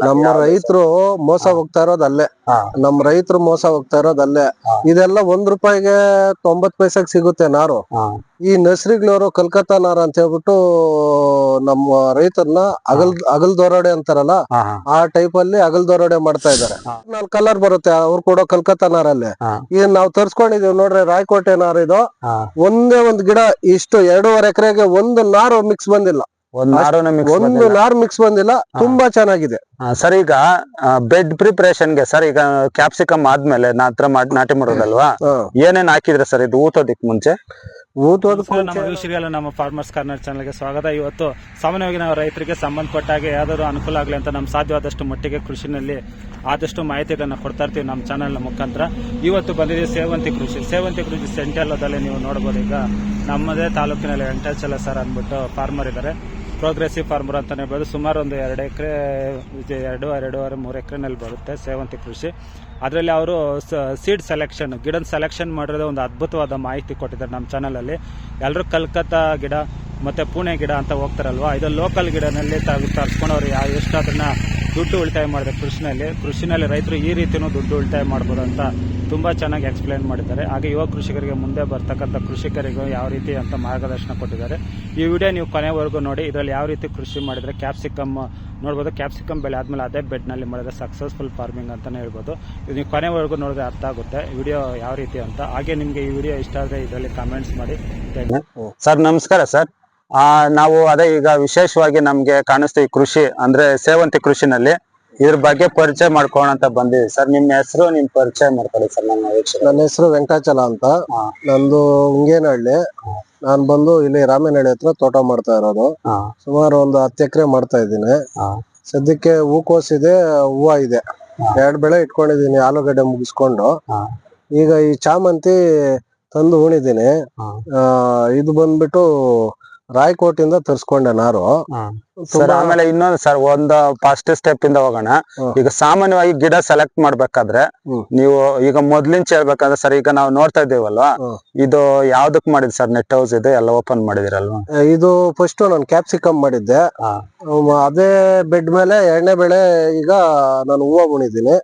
ನಮ್ಮ ರೈತರು ಮೋಸ ಹೋಗ್ತಾ ಇರೋದ್ ಅಲ್ಲೇ. ನಮ್ ನಮ್ಮ ರೈತರು ಮೋಸ ಹೋಗ್ತಾ ಇರೋದ್ ಅಲ್ಲೇ. ಇದೆಲ್ಲ ಒಂದ್ ರೂಪಾಯಿಗೆ ತೊಂಬತ್ ಪೈಸೆಗೆ ಸಿಗುತ್ತೆ ನಾರು. ಈ ನರ್ಸರಿಗಳವರು ಕಲ್ಕತ್ತಾ ನಾರ ಅಂತ ಹೇಳ್ಬಿಟ್ಟು ನಮ್ಮ ರೈತರನ್ನ ಅಗಲ್ ಅಗಲ್ ದೋರಾಡೆ ಅಂತಾರಲ್ಲ ಆ ಟೈಪ್ ಅಲ್ಲಿ ಅಗಲ್ ದೊರಡೆ ಮಾಡ್ತಾ ಇದಾರೆ. ನಾಲ್ ನಾಲ್ಕು ಕಲರ್ ಬರುತ್ತೆ ಅವ್ರು ಕೊಡೋ ಕಲ್ಕತ್ತಾ ನಾರಲ್ಲಿ. ಈಗ ನಾವು ತರ್ಸ್ಕೊಂಡಿದೀವಿ ನೋಡ್ರಿ ರಾಯಕೋಟೆ ನಾರು ಇದು. ಒಂದೇ ಒಂದ್ ಗಿಡ ಇಷ್ಟು ಎರಡೂವರೆ ಎಕರೆಗೆ ಒಂದು ನಾರು ಮಿಕ್ಸ್ ಬಂದಿಲ್ಲ. ಒಂದ್ ನಾರು ಮಿಕ್ಸ್ ಬಂದಿಲ್ಲ ತುಂಬಾ ಚೆನ್ನಾಗಿದೆ. ಸರ್ ಈಗ ಬೆಡ್ ಪ್ರಿಪರೇಷನ್ಗೆ ಸರ್ ಈಗ ಕ್ಯಾಪ್ಸಿಕಮ್ ಆದ್ಮೇಲೆ ನಾತ್ರ ಮಾಡಿ ನಾಟಿ ಮಾಡೋದಲ್ವಾ. ಏನೇನ್ ಹಾಕಿದ್ರೆ ಸರ್ ಇದು ಊತೋದಿಕ್ ಮುಂಚೆ? ನಮ್ಮ ಫಾರ್ಮರ್ಸ್ ಕಾರ್ನರ್ ಚಾನಲ್ಗೆ ಸ್ವಾಗತ. ಇವತ್ತು ಸಾಮಾನ್ಯವಾಗಿ ನಾವು ರೈತರಿಗೆ ಸಂಬಂಧಪಟ್ಟ ಹಾಗೆ ಯಾವ್ದಾದ್ರು ಅನುಕೂಲ ಆಗಲಿ ಅಂತ ನಮ್ಮ ಸಾಧ್ಯವಾದಷ್ಟು ಮಟ್ಟಿಗೆ ಕೃಷಿನಲ್ಲಿ ಆದಷ್ಟು ಮಾಹಿತಿಗಳನ್ನ ಕೊಡ್ತಾ ಇರ್ತೀವಿ ನಮ್ಮ ಚಾನಲ್ನ ಮುಖಾಂತರ. ಇವತ್ತು ಬಂದಿದೆ ಸೇವಂತಿ ಕೃಷಿ. ಸೇವಂತಿ ಕೃಷಿ ಸೆಂಟೆಲ್ಲದಲ್ಲಿ ನೀವು ನೋಡ್ಬೋದು. ಈಗ ನಮ್ಮದೇ ತಾಲೂಕಿನಲ್ಲಿ ವೆಂಕಟಾಚಲ ಸರ್ ಅಂದ್ಬಿಟ್ಟು ಫಾರ್ಮರ್ ಇದ್ದಾರೆ ಪ್ರೋಗ್ರೆಸಿವ್ ಫಾರ್ಮರ್ ಅಂತಲೇ ಹೇಳ್ಬೋದು. ಸುಮಾರು ಒಂದು ಎರಡು ಎಕರೆ ಎರಡು, ಎರಡೂವರೆ, ಮೂರು ಎಕರೆನಲ್ಲಿ ಬರುತ್ತೆ ಸೇವಂತಿ ಕೃಷಿ. ಅದರಲ್ಲಿ ಅವರು ಸೀಡ್ ಸೆಲೆಕ್ಷನ್ ಗಿಡದ ಸೆಲೆಕ್ಷನ್ ಮಾಡಿರೋದು ಒಂದು ಅದ್ಭುತವಾದ ಮಾಹಿತಿ ಕೊಟ್ಟಿದ್ದಾರೆ ನಮ್ಮ ಚಾನಲಲ್ಲಿ. ಎಲ್ಲರೂ ಕಲ್ಕತ್ತಾ ಗಿಡ ಮತ್ತು ಪುಣೆ ಗಿಡ ಅಂತ ಹೋಗ್ತಾರಲ್ವಾ? ಇದು ಲೋಕಲ್ ಗಿಡನಲ್ಲಿ ತರ್ಸ್ಕೊಂಡು ಅವ್ರು ಯಾವ ಎಷ್ಟು ಅದನ್ನ ದುಡ್ಡು ಉಳಿತಾಯ ಮಾಡಿದೆ ಕೃಷಿನಲ್ಲಿ. ಕೃಷಿನಲ್ಲಿ ರೈತರು ಈ ರೀತಿಯೂ ದುಡ್ಡು ಉಳಿತಾಯ ಮಾಡ್ಬೋದು ಅಂತ ತುಂಬ ಚೆನ್ನಾಗಿ ಎಕ್ಸ್ಪ್ಲೈನ್ ಮಾಡಿದ್ದಾರೆ. ಹಾಗೆ ಯುವ ಕೃಷಿಕರಿಗೆ ಮುಂದೆ ಬರ್ತಕ್ಕಂಥ ಕೃಷಿಕರಿಗೂ ಯಾವ ರೀತಿ ಅಂತ ಮಾರ್ಗದರ್ಶನ ಕೊಟ್ಟಿದ್ದಾರೆ. ಈ ವಿಡಿಯೋ ನೀವು ಕೊನೆವರೆಗೂ ನೋಡಿ, ಇದರಲ್ಲಿ ಯಾವ ರೀತಿ ಕೃಷಿ ಮಾಡಿದ್ರೆ ಕ್ಯಾಪ್ಸಿಕಮ್ ನೋಡ್ಬೋದು ಕ್ಯಾಪ್ಸಿಕಮ್ ಬೆಲೆ ಆದಮೇಲೆ ಅದೇ ಬೆಡ್ನಲ್ಲಿ ಮಾಡಿದ್ರೆ ಸಕ್ಸಸ್ಫುಲ್ ಫಾರ್ಮಿಂಗ್ ಅಂತಲೇ ಹೇಳ್ಬೋದು. ಇದು ನೀವು ಕೊನೆವರೆಗೂ ನೋಡಿದ್ರೆ ಅರ್ಥ ಆಗುತ್ತೆ ವಿಡಿಯೋ ಯಾವ ರೀತಿ ಅಂತ. ಹಾಗೆ ನಿಮಗೆ ಈ ವಿಡಿಯೋ ಇಷ್ಟ ಆದರೆ ಇದರಲ್ಲಿ ಕಮೆಂಟ್ಸ್ ಮಾಡಿ. ಸರ್, ನಮಸ್ಕಾರ, ಸರ್. ನಾವು ಅದೇ ಈಗ ವಿಶೇಷವಾಗಿ ನಮ್ಗೆ ಕಾಣಿಸ್ತೀವಿ ಕೃಷಿ, ಅಂದ್ರೆ ಸೇವಂತಿ ಕೃಷಿನಲ್ಲಿ. ಇದ್ರ ಬಗ್ಗೆ ಪರಿಚಯ ಮಾಡ್ಕೋಣ ಅಂತ ಬಂದಿದ್ವಿ ಸರ್ ನಿಮ್ ಹೆಸರು ನಿಮ್ ಪರಿಚಯ ಮಾಡ್ಕೊಳ್ಳಿ ಸರ್ ನನ್ನ ವೀಕ್ಷಕ ನನ್ನ ಹೆಸರು ವೆಂಕಟಾಚಲ ಅಂತ. ನಂದು ಹುಂಗೇನಹಳ್ಳಿ. ನಾನ್ ಬಂದು ಇಲ್ಲಿ ರಾಮೇನಹಳ್ಳಿ ಹತ್ರ ತೋಟ ಮಾಡ್ತಾ ಇರೋದು. ಸುಮಾರು ಒಂದು ಹತ್ತು ಎಕರೆ ಮಾಡ್ತಾ ಇದ್ದೀನಿ. ಸದ್ಯಕ್ಕೆ ಹೂಕೋಸ್ ಇದೆ ಹೂವ ಇದೆ. ಎರಡ್ ಬೆಳೆ ಇಟ್ಕೊಂಡಿದೀನಿ ಆಲೂಗಡ್ಡೆ ಮುಗಿಸ್ಕೊಂಡು. ಈಗ ಈ ಚಾಮಂತಿ ತಂದು ಉಣಿದೀನಿ ಆ, ಇದು ಬಂದ್ಬಿಟ್ಟು ರಾಯಕೋಟಿಂದ ತರ್ಸ್ಕೊಂಡೆ ನಾರು. ಸರ್ ಆಮೇಲೆ ಇನ್ನೊಂದು ಸರ್ ಒಂದು ಫಸ್ಟ್ ಸ್ಟೆಪ್ ಇಂದ ಹೋಗೋಣ. ಈಗ ಸಾಮಾನ್ಯವಾಗಿ ಗಿಡ ಸೆಲೆಕ್ಟ್ ಮಾಡ್ಬೇಕಾದ್ರೆ ನೀವು ಈಗ ಮೊದ್ಲಿಂದ ಹೇಳ್ಬೇಕಂದ್ರೆ ಸರ್ ಈಗ ನಾವು ನೋಡ್ತಾ ಇದ್ದೀವಲ್ವಾ? ಹ್ಮ್. ಇದು ಯಾವ್ದಕ್ ಮಾಡಿದ್ ಸರ್ ನೆಟ್ ಹೌಸ್ ಇದೆ ಎಲ್ಲ ಓಪನ್ ಮಾಡಿದಿರಲ್ವಾ? ಇದು ಫಸ್ಟ್ ನಾನು ಕ್ಯಾಪ್ಸಿಕಮ್ ಮಾಡಿದ್ದೆ. ಅದೇ ಬೆಡ್ ಮೇಲೆ ಎಣ್ಣೆ ಬೆಳೆ ಈಗ ನಾನು ಹೂವ ಉಣಿದೀನಿ.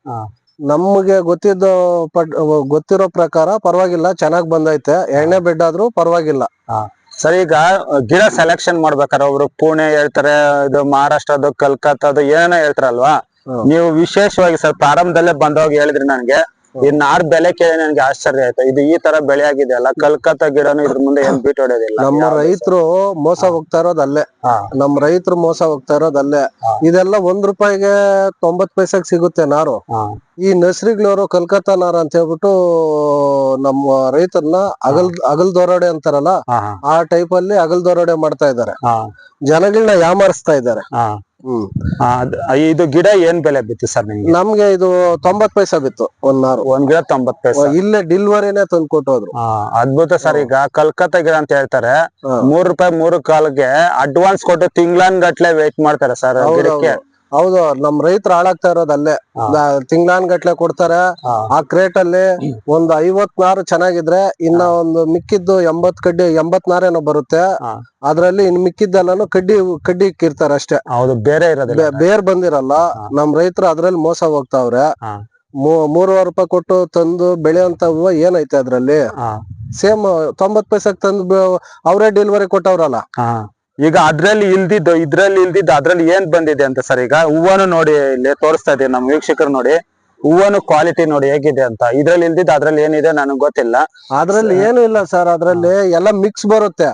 ನಮ್ಗೆ ಗೊತ್ತಿದ್ದ ಪಟ್ ಗೊತ್ತಿರೋ ಪ್ರಕಾರ ಪರವಾಗಿಲ್ಲ ಚೆನ್ನಾಗ್ ಬಂದೈತೆ. ಎಣ್ಣೆ ಬೆಡ್ ಆದ್ರೂ ಪರವಾಗಿಲ್ಲ. ಸರ್ ಈಗ ಗಿಡ ಸೆಲೆಕ್ಷನ್ ಮಾಡ್ಬೇಕಾರೆ ಒಬ್ರು ಪುಣೆ ಹೇಳ್ತಾರೆ ಇದು ಮಹಾರಾಷ್ಟ್ರದ್ದು ಕಲ್ಕತ್ತಾದು ಏನೇನೋ ಹೇಳ್ತಾರಲ್ವಾ. ನೀವು ವಿಶೇಷವಾಗಿ ಸರ್ ಪ್ರಾರಂಭದಲ್ಲೇ ಬಂದವಾಗ ಹೇಳಿದ್ರಿ ನನ್ಗೆ ಈ ನಾರ್ ಬೆಲೆ ಕೇಳಿ ನನ್ಗೆ ಆಶ್ಚರ್ಯ ಆಯ್ತು. ಇದು ಈ ತರ ಬೆಳೆ ಆಗಿದೆ ಅಲ್ಲ ಕಲ್ಕತ್ತಾ ಗಿಡನು ಇದ್ರ ಮುಂದೆ ಏನ್ ಬಿಟ್ಟು ಹೊಡೆಯೋದಿಲ್ಲ ನಮ್ಮ ರೈತರು ಮೋಸ ಹೋಗ್ತಾ ಇರೋದ್ ಅಲ್ಲೇ. ನಮ್ ರೈತರು ಮೋಸ ಹೋಗ್ತಾ ಇರೋದ್ ಅಲ್ಲೇ. ಇದೆಲ್ಲ ಒಂದ್ ರೂಪಾಯಿಗೆ ತೊಂಬತ್ ಪೈಸೆಗೆ ಸಿಗುತ್ತೆ ನಾರು. ಈ ನರ್ಸರಿಗಳವರು ಕಲ್ಕತ್ತಾ ನಾರ ಅಂತ ಹೇಳ್ಬಿಟ್ಟು ನಮ್ಮ ರೈತರನ್ನ ಅಗಲ್ ಅಗಲ್ ದೋರಾಡೆ ಅಂತಾರಲ್ಲ ಆ ಟೈಪ್ ಅಲ್ಲಿ ಅಗಲ್ ದೋರಾಡೆ ಮಾಡ್ತಾ ಇದ್ದಾರೆ ಜನಗಳನ್ನ ಯಾಮಾರಿಸ್ತಾ ಇದ್ದಾರೆ ಹಾ. ಹ್ಮ್. ಹಾ, ಅದ್- ಇದು ಗಿಡ ಏನ್ ಬೆಲೆ ಬಿತ್ತು ಸರ್ ನಿಮ್ಗೆ? ನಮ್ಗೆ ಇದು ತೊಂಬತ್ ಪೈಸಾ ಬಿತ್ತು ಒಂದ್ ನಾರು. ಒಂದ್ ಗಿಡ ತೊಂಬತ್ ಪೈಸೆ. ಇಲ್ಲೇ ಡಿಲ್ವರಿನೇ ತಂದು ಕೊಟ್ಟೋದ್ರು. ಅದ್ಭುತ ಸರ್ ಈಗ ಕಲ್ಕತ್ತಾ ಗಿಡ ಅಂತ ಹೇಳ್ತಾರೆ ಹಾ. ಮೂರ್ ರೂಪಾಯಿ ಮೂರು ಕಾಲ್ಗೆ ಅಡ್ವಾನ್ಸ್ ಕೊಟ್ಟು ತಿಂಗ್ಳನ್ ಗಟ್ಲೆ ವೇಟ್ ಮಾಡ್ತಾರೆ ಸರ್ ಗಿಡಕ್ಕೆ. ಹೌದು ನಮ್ ರೈತರು ಹಾಳಾಗ್ತಾ ಇರೋದು ಅಲ್ಲೇ. ತಿಂಗ್ಳಾನ್ ಗಟ್ಲೆ ಕೊಡ್ತಾರೆ. ಆ ಕ್ರೇಟ್ ಅಲ್ಲಿ ಒಂದ್ ಐವತ್ ನಾರು ಚೆನ್ನಾಗಿದ್ರೆ ಇನ್ನ ಒಂದು ಮಿಕ್ಕಿದ್ದು ಎಂಬತ್ ಕಡ್ಡಿ ಎಂಬತ್ ಏನೋ ಬರುತ್ತೆ. ಅದ್ರಲ್ಲಿ ಇನ್ ಮಿಕ್ಕಿದ್ದೆಲ್ಲಾನು ಕಡ್ಡಿ ಕಡ್ಡಿ ಇಕ್ಕಿರ್ತಾರೆ ಅಷ್ಟೇ. ಹೌದು ಬೇರೆ ಇರೋದಿಲ್ಲ ಬೇರ್ ಬಂದಿರಲ್ಲ. ನಮ್ ರೈತರು ಅದ್ರಲ್ಲಿ ಮೋಸ ಹೋಗ್ತಾವ್ರೆ. ಮೂರುವರೆ ರೂಪಾಯಿ ಕೊಟ್ಟು ತಂದು ಬೆಳೆಯಂತ ಹೂವ ಏನೈತೆ ಅದ್ರಲ್ಲಿ? ಸೇಮ್ ತೊಂಬತ್ ಪೈಸಕ್ ತಂದು ಅವರೇ ಡೆಲಿವರಿ ಕೊಟ್ಟವ್ರಲ್ಲ. ಈಗ ಅದ್ರಲ್ಲಿ ಇಲ್ದಿದ್ದು ಇದ್ರಲ್ಲಿ ಇಲ್ದಿದ್ದು ಅದ್ರಲ್ಲಿ ಏನ್ ಬಂದಿದೆ ಅಂತ ಸರ್ ಈಗ ಹೂವನು ನೋಡಿ ಇಲ್ಲಿ ತೋರಿಸ್ತಾ ಇದೀವಿ ನಮ್ಮ ವೀಕ್ಷಕರು ನೋಡಿ. ಹೂವನು ಕ್ವಾಲಿಟಿ ನೋಡಿ ಹೇಗಿದೆ ಅಂತ. ಇದ್ರಲ್ಲಿ ಇಲ್ದಿದ್ದು ಅದ್ರಲ್ಲಿ ಏನಿದೆ ನನಗೆ ಗೊತ್ತಿಲ್ಲ. ಅದ್ರಲ್ಲಿ ಏನು ಇಲ್ಲ ಸರ್ ಅದ್ರಲ್ಲಿ ಎಲ್ಲ ಮಿಕ್ಸ್ ಬರುತ್ತೆ.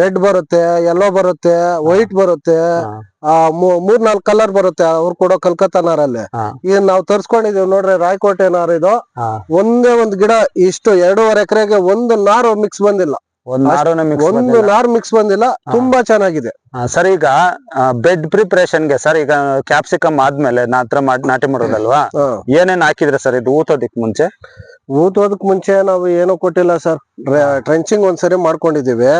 ರೆಡ್ ಬರುತ್ತೆ ಯೆಲ್ಲೋ ಬರುತ್ತೆ ವೈಟ್ ಬರುತ್ತೆ ಆ ಮೂರ್ ನಾಲ್ಕು ಕಲರ್ ಬರುತ್ತೆ ಅವ್ರು ಕೂಡ ಕಲ್ಕತ್ತಾ ನಾರಲ್ಲಿ ಹಾ, ಈಗ ನಾವು ತರ್ಸ್ಕೊಂಡಿದೀವಿ ನೋಡ್ರಿ ರಾಯ್ಕೋಟೆ ನಾರ್ ಇದು ಒಂದೇ ಒಂದ್ ಗಿಡ ಇಷ್ಟು ಎರಡೂವರೆ ಎಕರೆಗೆ ಒಂದು ನಾರು ಮಿಕ್ಸ್ ಬಂದಿಲ್ಲ. ಒಂದ್ ನಾರು ಮಿಕ್ಸ್ ಬಂದಿಲ್ಲ ತುಂಬಾ ಚೆನ್ನಾಗಿದೆ. ಸರ್ ಈಗ ಬೆಡ್ ಪ್ರಿಪರೇಷನ್ಗೆ ಸರ್ ಈಗ ಕ್ಯಾಪ್ಸಿಕಮ್ ಆದ್ಮೇಲೆ ನಾತ್ರ ನಾಟಿ ಮಾಡೋದಲ್ವಾ. ಏನೇನ್ ಹಾಕಿದ್ರೆ ಸರ್ ಇದು ಊತೋದಿಕ್ ಮುಂಚೆ? ಊತೋದಕ್ ಮುಂಚೆ ನಾವು ಏನು ಕೊಟ್ಟಿಲ್ಲ ಸರ್. ಟ್ರೆಂಚಿಂಗ್ ಒಂದ್ಸರಿ ಮಾಡ್ಕೊಂಡಿದೀವಿ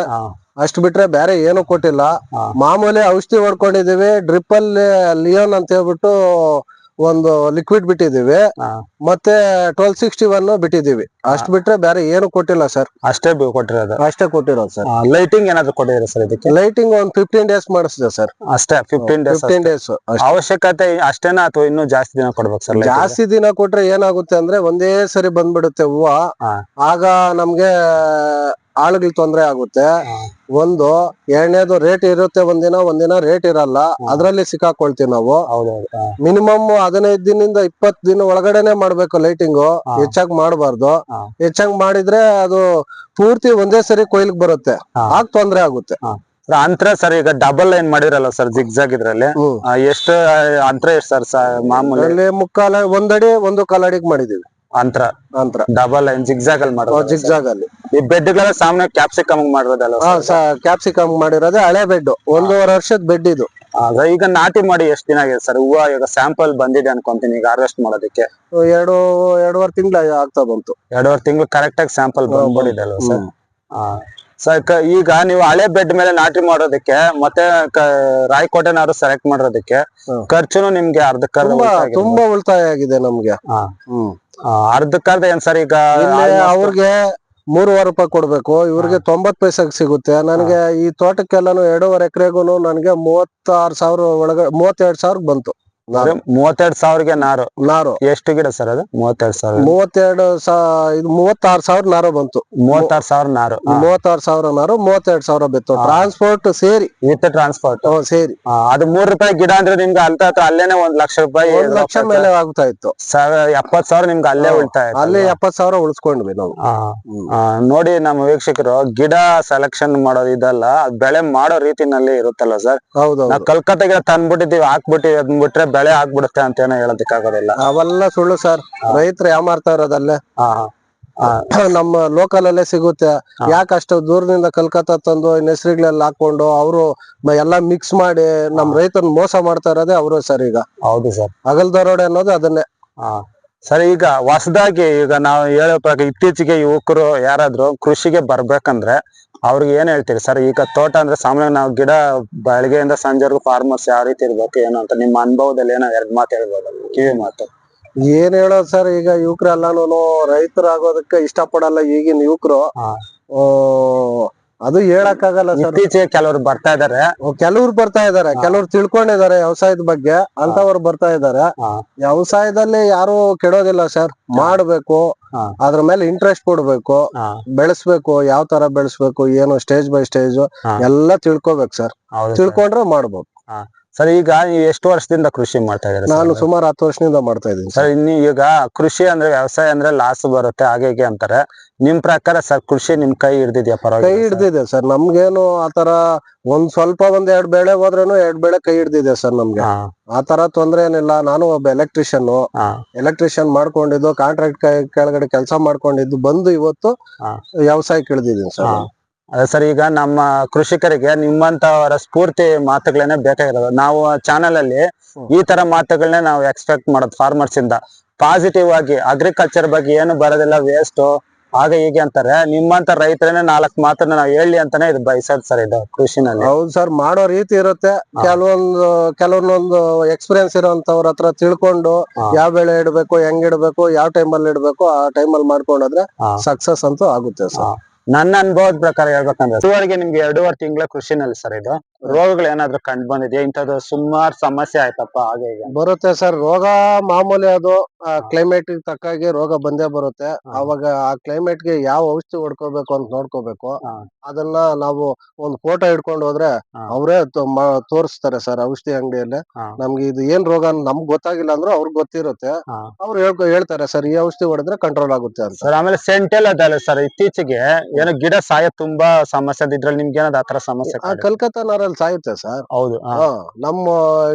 ಅಷ್ಟ್ ಬಿಟ್ರೆ ಬೇರೆ ಏನು ಕೊಟ್ಟಿಲ್ಲ. ಮಾಮೂಲಿ ಔಷಧಿ ಹೊಡ್ಕೊಂಡಿದೀವಿ ಡ್ರಿಪ್ ಅಲ್ಲಿ ಲಿಯೋನ್ ಅಂತ ಹೇಳ್ಬಿಟ್ಟು ಒಂದು ಲಿಕ್ವಿಡ್ ಬಿಟ್ಟಿದೀವಿ ಮತ್ತೆ ಟ್ವೆಲ್ ಸಿಕ್ಸ್ಟಿ ಒನ್ ಬಿಟ್ಟಿದೀವಿ ಅಷ್ಟ್ ಬಿಟ್ರೆ ಬೇರೆ ಏನು ಕೊಟ್ಟಿಲ್ಲ ಸರ್. ಅಷ್ಟೇ ಕೊಟ್ಟಿರೋದು. ಅಷ್ಟೇ ಕೊಟ್ಟಿರೋದು ಸರ್. ಲೈಟಿಂಗ್ ಏನಾದ್ರು ಕೊಟ್ಟಿದ್ರೆ ಸರ್ ಇದಕ್ಕೆ? ಲೈಟಿಂಗ್ ಒಂದ್ ಫಿಫ್ಟೀನ್ ಡೇಸ್ ಮಾಡಿಸಿದೆ ಸರ್. ಅಷ್ಟೇ ಫಿಫ್ಟೀನ್ ಡೇಸ್ ಫಿಫ್ಟೀನ್ ಡೇಸ್ ಅವಶ್ಯಕತೆ ಅಷ್ಟೇನಾ ಅಥವಾ ಇನ್ನೂ ಜಾಸ್ತಿ ದಿನ ಕೊಡ್ಬೇಕು ಸರ್ ಜಾಸ್ತಿ ದಿನ ಕೊಟ್ರೆ ಏನಾಗುತ್ತೆ ಅಂದ್ರೆ ಒಂದೇ ಸರಿ ಬಂದ್ಬಿಡುತ್ತೆ ಹೂವ. ಆಗ ನಮ್ಗೆ ಆಳುಗಳ ತೊಂದ್ರೆ ಆಗುತ್ತೆ. ಒಂದು ಎರಡನೇದು ರೇಟ್ ಇರುತ್ತೆ ಒಂದಿನ ಒಂದಿನ ರೇಟ್ ಇರಲ್ಲ. ಅದ್ರಲ್ಲಿ ಸಿಕ್ಕಾಕೊಳ್ತೀವಿ ನಾವು. ಮಿನಿಮಮ್ ಹದಿನೈದು ದಿನದಿಂದ ಇಪ್ಪತ್ ದಿನ ಒಳಗಡೆನೆ ಮಾಡ್ಬೇಕು ಲೈಟಿಂಗು ಹೆಚ್ಚಾಗಿ ಮಾಡಬಾರ್ದು. ಹೆಚ್ಚಾಗಿ ಮಾಡಿದ್ರೆ ಅದು ಪೂರ್ತಿ ಒಂದೇ ಸರಿ ಕೊಯ್ಲಿಗೆ ಬರುತ್ತೆ. ಆಗ ತೊಂದ್ರೆ ಆಗುತ್ತೆ. ಅಂತರ ಸರ್ ಈಗ ಡಬಲ್ ಲೈನ್ ಮಾಡಿರಲ್ಲ ಸರ್ ಜಿಗ್ಜಾಗ್ ಇದ್ರಲ್ಲಿ? ಎಷ್ಟು ಅಂತರ ಎಷ್ಟು ಸರ್ ಮಾಮೂಲಿ? ಮುಕ್ಕಾಲ ಒಂದಡಿ ಒಂದು ಕಾಲಡಿಗೆ ಮಾಡಿದೀವಿ ಅಂತರ. ಅಂತರ. ಡಬಲ್ ಲೈನ್ ಜಿಗ್ಜಾಗ್ ಅಲ್ಲಿ ಮಾಡೋದು ಜಿಗ್ಜಾಗ್ ಅಲ್ಲಿ. ಈ ಬೆಡ್ ಗಳೆಲ್ಲ ಸಾಮಾನ್ಯ ಕ್ಯಾಪ್ಸಿಕಮ್ ಮಾಡಿರೋದಲ್ಲ ಹಾ ಕ್ಯಾಪ್ಸಿಕಮ್ ಮಾಡಿರೋದೇ ಹಳೆ ಬೆಡ್ ಒಂದೂವರೆ ವರ್ಷದ ಬೆಡ್ ಇದು. ಈಗ ನಾಟಿ ಮಾಡಿ ಎಷ್ಟು ದಿನ ಆಗಿದೆ ಸರ್? ಹೂವ ಈಗ ಸ್ಯಾಂಪಲ್ ಬಂದಿದೆ ಅನ್ಕೊಂತೀನಿ ಈಗ ಹಾರ್ವೆಸ್ಟ್ ಮಾಡೋದಕ್ಕೆ. ಎರಡು ಎರಡೂವರೆ ತಿಂಗಳ ಆಗ್ತಾ ಬಂತು. ಎರಡೂವರೆ ತಿಂಗಳು ಕರೆಕ್ಟ್ ಆಗಿ ಸ್ಯಾಂಪಲ್ ಬಂದ್ಬಿಟ್ಟಿದೆ ಅಲ್ವಾ ಸರ್? ಹ್ಮ್. ಸರ್ ಈಗ ನೀವು ಹಳೆ ಬೆಡ್ ಮೇಲೆ ನಾಟಿ ಮಾಡೋದಕ್ಕೆ ಮತ್ತೆ ಕ- ರಾಯಕೋಟೆನಾರು ಸೆಲೆಕ್ಟ್ ಮಾಡೋದಕ್ಕೆ ಹ್ಮ್. ಖರ್ಚುನು ನಿಮ್ಗೆ ಅರ್ಧಕ್ಕರ್ಧ ತುಂಬಾ ಉಳಿತಾಯ ಆಗಿದೆ. ತುಂಬಾ ಉಳಿತಾಯ ಆಗಿದೆ ನಮ್ಗೆ. ಹಾ. ಹ್ಮ್. ಅರ್ಧಕ್ಕರ್ಧ ಏನ್ ಸರ್ ಈಗ ಇಲ್ಲಿ ಅವ್ರಿಗೆ ಮೂರುವರೆ ರೂಪಾಯಿ ಕೊಡ್ಬೇಕು. ಇವ್ರಿಗೆ ತೊಂಬತ್ ಪೈಸೆಗೆ ಸಿಗುತ್ತೆ. ನನಗೆ ಈ ತೋಟಕ್ಕೆಲ್ಲಾನು ಎರಡೂವರೆ ಎಕರೆಗೂ ನನಗೆ ಮೂವತ್ತಾರು ಸಾವಿರ ಒಳಗೆ ಮೂವತ್ತೆರಡು ಸಾವಿರ ಬಂತು. ಮೂವತ್ತೆರಡು ಸಾವಿರಗೆ ನಾರು. ನಾರು ಎಷ್ಟು ಗಿಡ ಸರ್ ಅದು? ಮೂವತ್ತೆರಡು ಸಾವಿರ. ಮೂವತ್ತೆರಡು ಇದು ಮೂವತ್ತಾರು ಸಾವಿರ ನಾರು ಬಂತು. ಮೂವತ್ತಾರು ಸಾವಿರ ನಾರು. ಮೂವತ್ತಾರು ಸಾವಿರ ನಾರು ಮೂವತ್ತೆರಡು ಸಾವಿರ ಬಿತ್ತು. ಟ್ರಾನ್ಸ್ಪೋರ್ಟ್ ಸೇರಿ. ವಿತ್ ಟ್ರಾನ್ಸ್ಪೋರ್ಟ್ ಸೇರಿ. ಅದು ಮೂರ್ ರೂಪಾಯಿ ಗಿಡ ಅಂದ್ರೆ ನಿಮ್ಗೆ ಅಂತ ಅಲ್ಲೇನೆ ಒಂದ್ ಲಕ್ಷ ರೂಪಾಯಿ ಒಂದ್ ಲಕ್ಷ ಮೇಲೆ ಆಗ್ತಾ ಇತ್ತು. ಎಪ್ಪತ್ ಸಾವಿರ ನಿಮ್ಗೆ ಅಲ್ಲೇ ಉಳಿತಾಯ ಇತ್ತು ಅಲ್ಲಿ? ಎಪ್ಪತ್ ಸಾವಿರ ಉಳಿಸ್ಕೊಂಡ್ವಿ ನಾವು. ನೋಡಿ ನಮ್ಮ ವೀಕ್ಷಕರು ಗಿಡ ಸೆಲೆಕ್ಷನ್ ಮಾಡೋದು ಇದಲ್ಲ ಬೆಳೆ ಮಾಡೋ ರೀತಿನಲ್ಲಿ ಇರುತ್ತಲ್ಲ ಸರ್? ಹೌದು ನಾವು ಕಲ್ಕತ್ತಾ ಗಿಡ ತಂದ್ಬಿಟ್ಟಿದೀವಿ ಹಾಕ್ಬಿಟ್ಟಿವಿ ಅದ್ನ ಬಿಟ್ರೆ ಬೆಳೆ ಆಗ್ಬಿಡುತ್ತೆ ಅಂತ ಏನೋ ಹೇಳೋದಕ್ಕಾಗೋದಿಲ್ಲ. ಅವೆಲ್ಲ ಸುಳ್ಳು ಸರ್. ರೈತರು ಯಾಮಾರ್ತಾ ಇರೋದಲ್ಲೇ ಹಾ ಹಾ. ನಮ್ಮ ಲೋಕಲ್ ಅಲ್ಲೇ ಸಿಗುತ್ತೆ. ಯಾಕೆ ಅಷ್ಟು ದೂರದಿಂದ ಕಲ್ಕತ್ತಾ ತಂದು ಹೆಸರುಗಳೆಲ್ಲ ಹಾಕೊಂಡು ಅವರು ಎಲ್ಲಾ ಮಿಕ್ಸ್ ಮಾಡಿ ನಮ್ ರೈತನ ಮೋಸ ಮಾಡ್ತಾ ಇರೋದೇ ಅವರು ಸರ್ ಈಗ. ಹೌದು ಸರ್. ಹಗಲ್ ದರೋಡೆ ಅನ್ನೋದು ಅದನ್ನೇ. ಸರಿ ಸರ್ ಈಗ ಹೊಸದಾಗಿ ಈಗ ನಾವು ಹೇಳೋ ಪ್ರಕಾರ ಇತ್ತೀಚೆಗೆ ಯುವಕರು ಯಾರಾದ್ರೂ ಕೃಷಿಗೆ ಬರ್ಬೇಕಂದ್ರೆ ಅವ್ರಿಗೆ ಏನ್ ಹೇಳ್ತೀರಿ? ಸರ್ ಈಗ ತೋಟ ಅಂದ್ರೆ ಸಾಮಾನ್ಯ ನಾವು ಗಿಡ ಬೆಳಗ್ಗೆಯಿಂದ ಸಂಜೆವರೆಗೂ ಫಾರ್ಮರ್ಸ್ ಯಾವ ರೀತಿ ಇರ್ಬೇಕು ಏನು ಅಂತ ನಿಮ್ಮ ಅನುಭವದಲ್ಲಿ ಏನೋ ಎರಡ್ ಮಾತು ಹೇಳ್ಬೋದು? ಕಿವಿ ಮಾತು. ಏನ್ ಹೇಳೋದು ಸರ್ ಈಗ ಯುವಕರೆಲ್ಲಾನು ರೈತರಾಗೋದಕ್ಕೆ ಇಷ್ಟಪಡಲ್ಲ ಈಗಿನ ಯುವಕರು. ಅದು ಹೇಳಕ್ಕಾಗಲ್ಲ ಸರ್. ಇತ್ತೀಚೆಗೆ ಕೆಲವರು ಬರ್ತಾ ಇದಾರೆ ಕೆಲವ್ರು ಬರ್ತಾ ಇದಾರೆ ಕೆಲವ್ರು ತಿಳ್ಕೊಂಡಿದ್ದಾರೆ ವ್ಯವಸಾಯದ ಬಗ್ಗೆ. ಅಂತವ್ರು ಬರ್ತಾ ಇದಾರೆ. ವ್ಯವಸಾಯದಲ್ಲಿ ಯಾರು ಕೆಡೋದಿಲ್ಲ ಸರ್. ಮಾಡ್ಬೇಕು. ಅದ್ರ ಮೇಲೆ ಇಂಟ್ರೆಸ್ಟ್ ಕೊಡ್ಬೇಕು. ಬೆಳೆಸ್ಬೇಕು. ಯಾವ ತರ ಬೆಳೆಸ್ಬೇಕು ಏನು ಸ್ಟೇಜ್ ಬೈ ಸ್ಟೇಜ್. ಎಲ್ಲ ತಿಳ್ಕೊಬೇಕು ಸರ್. ತಿಳ್ಕೊಂಡ್ರೆ ಮಾಡ್ಬೋದು. ಸರ್ ಈಗ ನೀವು ಎಷ್ಟು ವರ್ಷದಿಂದ ಕೃಷಿ ಮಾಡ್ತಾ ಇದ್ದೀರಾ ನಾನು ಸುಮಾರು ಹತ್ತು ವರ್ಷದಿಂದ ಮಾಡ್ತಾ ಇದ್ದೀನಿ ಸರ್. ಇನ್ನು ಈಗ ಕೃಷಿ ಅಂದ್ರೆ ವ್ಯವಸಾಯ ಅಂದ್ರೆ ಲಾಸ್ ಬರುತ್ತೆ ಹಾಗೆ ಹೀಗೆ ಅಂತಾರೆ. ನಿಮ್ ಪ್ರಕಾರ ಸರ್ ಕೃಷಿ ನಿಮ್ ಕೈ ಹಿಡ್ದಿದ್ಯಾ? ಕೈ ಪರವಾಗಿಲ್ಲ ಸರ್? ಹಿಡ್ದಿದೆ ಸರ್. ನಮ್ಗೇನು ಆತರ ಒಂದ್ ಸ್ವಲ್ಪ ಒಂದ್ ಎರಡ್ ಬೆಳೆ ಹೋದ್ರೇನು ಎರಡ್ ಬೆಳೆ ಕೈ ಹಿಡ್ದಿದೆ ಸರ್ ನಮ್ಗೆ. ಆತರ ತೊಂದ್ರೆ ಏನಿಲ್ಲ. ನಾನು ಒಬ್ಬ ಎಲೆಕ್ಟ್ರಿಷಿಯನ್ ಎಲೆಕ್ಟ್ರಿಷಿಯನ್ ಮಾಡ್ಕೊಂಡಿದ್ದು ಕಾಂಟ್ರಾಕ್ಟ್ ಕೆಳಗಡೆ ಕೆಲಸ ಮಾಡ್ಕೊಂಡಿದ್ದು ಬಂದು ಇವತ್ತು. ವ್ಯವಸಾಯಕ್ಕೆ ಇಳಿದಿದ್ದೀನಿ ಸರ್. ಸರ್ ಈಗ ನಮ್ಮ ಕೃಷಿಕರಿಗೆ ನಿಮ್ಮಂತವರ ಸ್ಫೂರ್ತಿ ಮಾತುಗಳನ್ನೇ ಬೇಕಾಗಿರೋದು. ನಾವು ಚಾನೆಲ್ ಅಲ್ಲಿ ಈ ತರ ಮಾತುಗಳನ್ನೇ ನಾವು ಎಕ್ಸ್ಪೆಕ್ಟ್ ಮಾಡೋದು ಫಾರ್ಮರ್ಸ್ ಇಂದ. ಪಾಸಿಟಿವ್ ಆಗಿ ಅಗ್ರಿಕಲ್ಚರ್ ಬಗ್ಗೆ ಏನು ಬರೋದಿಲ್ಲ ವೇಸ್ಟ್ ಆಗ ಹೀಗೆ ಅಂತಾರೆ. ನಿಮ್ಮಂತ ರೈತರೇನೆ ನಾಲ್ಕು ಮಾತನ್ನ ನಾವು ಹೇಳಿ ಅಂತಾನೆ ಇದು ಬಯಸೋದು ಸರ್ ಇದು ಕೃಷಿನಲ್ಲಿ. ಹೌದು ಸರ್ ಮಾಡೋ ರೀತಿ ಇರುತ್ತೆ. ಕೆಲವೊಂದು ಕೆಲವೊಂದು ಕೆಲವೊಂದೊಂದು ಎಕ್ಸ್ಪೀರಿಯನ್ಸ್ ಇರೋಂತವ್ರ ಹತ್ರ ತಿಳ್ಕೊಂಡು. ಯಾವ ಬೆಳೆ ಇಡ್ಬೇಕು ಹೆಂಗ್ ಇಡ್ಬೇಕು ಯಾವ ಟೈಮಲ್ಲಿ ಇಡ್ಬೇಕು ಆ ಟೈಮಲ್ಲಿ ಮಾಡ್ಕೊಂಡ್ರೆ. ಸಕ್ಸಸ್ ಅಂತೂ ಆಗುತ್ತೆ ಸರ್. ನನ್ನ ಅನುಭವದ ಪ್ರಕಾರ ಹೇಳ್ಬೇಕಂದ್ರೆ ಇದುವರೆಗೆ ನಿಮ್ಗೆ ಎರಡೂವರೆ ತಿಂಗಳ ಕೃಷಿನಲ್ಲಿ ಸರ್ ಇದು. ರೋಗಗಳು ಏನಾದ್ರು ಕಂಡು ಬಂದಿದೆಯಾ ಇಂಥದ್ದು ಸುಮಾರು ಸಮಸ್ಯೆ ಆಯ್ತಪ್ಪ ಹಾಗೆ ಹೀಗೆ ಬರುತ್ತೆ ಸರ್ ರೋಗ ಮಾಮೂಲಿ ಅದು ಕ್ಲೈಮೇಟ್ ತಕ್ಕಾಗಿ ರೋಗ ಬಂದೇ ಬರುತ್ತೆ ಅವಾಗ ಆ ಕ್ಲೈಮೇಟ್ಗೆ ಯಾವ ಔಷಧಿ ಹೊಡ್ಕೋಬೇಕು ಅಂತ ನೋಡ್ಕೋಬೇಕು ಹಾ. ಅದನ್ನ ನಾವು ಒಂದ್ ಫೋಟೋ ಇಟ್ಕೊಂಡು ಹೋದ್ರೆ ಹಾ. ಅವರೇ ತೋರಿಸ್ತಾರೆ ಸರ್ ಔಷಧಿ ಅಂಗಡಿಯಲ್ಲಿ ಹಾ. ನಮ್ಗೆ ಇದು ಏನ್ ರೋಗ ಅಂತ ನಮ್ಗ್ ಗೊತ್ತಾಗಿಲ್ಲ ಅಂದ್ರೂ ಅವ್ರಿಗೆ ಗೊತ್ತಿರುತ್ತೆ ಹಾ. ಅವ್ರು ಹೇಳ್ಕೊ ಹೇಳ್ತಾರೆ ಸರ್ ಈ ಔಷಧಿ ಹೊಡೆದ್ರೆ ಕಂಟ್ರೋಲ್ ಆಗುತ್ತೆ ಅಂತ ಸರ್ ಆಮೇಲೆ ಸೆಂಟೆಲ್ ಅದಲ್ಲ ಸರ್ ಇತ್ತೀಚೆಗೆ ಏನೋ ಗಿಡ ಸಾಯ ತುಂಬಾ ಸಮಸ್ಯೆ ಇದ್ರಲ್ಲಿ ನಿಮ್ಗೆ ಏನಾದ್ರು ಆತರ ಸಮಸ್ಯೆ ಆ? ಕಲ್ಕತ್ತಾ ನಾರಲ್ಲಿ ಸಾಯುತ್ತೆ ಸರ್. ಹೌದು ಹಾ. ಹಾ ನಮ್ಮ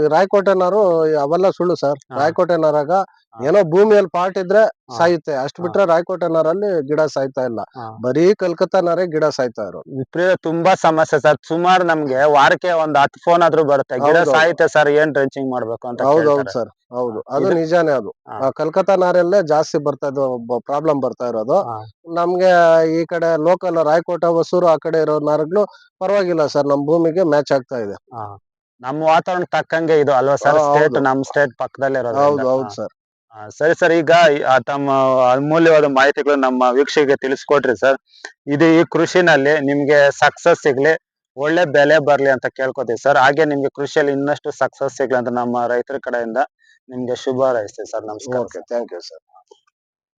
ರಾಯಕೋಟೆನಾರು ಅವೆಲ್ಲ ಸುಳ್ಳು ಸರ್. ಹಾ. ರಾಯಕೋಟೆನಾರಾಗ ಏನೋ ಭೂಮಿಯಲ್ಲಿ ಪಾಟ್ ಇದ್ರೆ ಸಾಯುತ್ತೆ. ಅಷ್ಟ್ ಬಿಟ್ರೆ ರಾಯಕೋಟೆನಾರಲ್ಲಿ ಗಿಡ ಸಾಯ್ತಾ ಇಲ್ಲ. ಹಾ. ಬರೀ ಕಲ್ಕತ್ತಾನಾರೇ ಗಿಡ ಸಾಯ್ತಾ ಇರೋದು ವಿಪರೀತ ತುಂಬಾ ಸಮಸ್ಯೆ ಸರ್. ಸುಮಾರು ನಮ್ಗೆ ವಾರಕ್ಕೆ ಒಂದ್ ಹತ್ತು ಫೋನ್ ಆದ್ರೂ ಬರುತ್ತೆ. ಗಿಡ. ಸಾಯುತ್ತೆ ಸರ್. ಏನ್ ಟ್ರೆಂಚಿಂಗ್ ಮಾಡ್ಬೇಕು ಅಂತ ಹೌದೌದು ಕೇಳ್ತಾರೆ. ಸರ್. ಹೌದು. ಅದು ನಿಜಾನೆ ನಿಜಾನೇ ಅದು. ಹಾ. ಆ ಕಲ್ಕತ್ತಾ ನಾರಲ್ಲೇ ಜಾಸ್ತಿ ಬರ್ತಾ ಇದ್ದು ಪ್ರಾಬ್ಲಮ್ ಬರ್ತಾ ಇರೋದು. ಹಾ. ನಮ್ಗೆ ಈ ಕಡೆ ಲೋಕಲ್ ರಾಯಕೋಟ ಹೊಸೂರು ಆ ಕಡೆ ಇರೋ ನಾರುಗಳು ಪರವಾಗಿಲ್ಲ ಸರ್ ನಮ್ ಭೂಮಿಗೆ ಮ್ಯಾಚ್ ಆಗ್ತಾ ಇದೆ. ನಮ್ ನಮ್ಮ ವಾತಾವರಣ ತಕ್ಕಂಗೆ ಇದು ಅಲ್ವಾ ಸರ್? ಹಾ, ಸ್ಟೇಟ್ ಹೌದು. ನಮ್ ಸ್ಟೇಟ್ ಪಕ್ಕದಲ್ಲೇ ಹೌದು ಇರೋದು ಹೌದು ಸರ್. ಸರಿ ಸರ್ ಈಗ ಆ ತಮ್ಮ ಅಮೂಲ್ಯವಾದ ಮಾಹಿತಿಗಳು ನಮ್ಮ ವೀಕ್ಷಕರಿಗೆ ತಿಳಿಸ್ಕೊಟ್ರಿ ಸರ್. ಇದು ಈ ಕೃಷಿನಲ್ಲಿ ನಿಮ್ಗೆ ಸಕ್ಸಸ್ ಸಿಗ್ಲಿ ಒಳ್ಳೆ ಬೆಲೆ ಬರ್ಲಿ ಅಂತ ಕೇಳ್ಕೊತೀವಿ ಸರ್. ಹಾಗೆ ನಿಮ್ಗೆ ಕೃಷಿಯಲ್ಲಿ ಇನ್ನಷ್ಟು ಸಕ್ಸಸ್ ಸಿಗ್ಲಿ ಅಂತ ನಮ್ಮ ರೈತರ ಕಡೆಯಿಂದ ನಿಮ್ಗೆ ಶುಭ ಹಾರೈಸ್ತೀವಿ ಸರ್ ನಮಸ್ಕಾರ ಓಕೆ ಥ್ಯಾಂಕ್ ಯು ಸರ್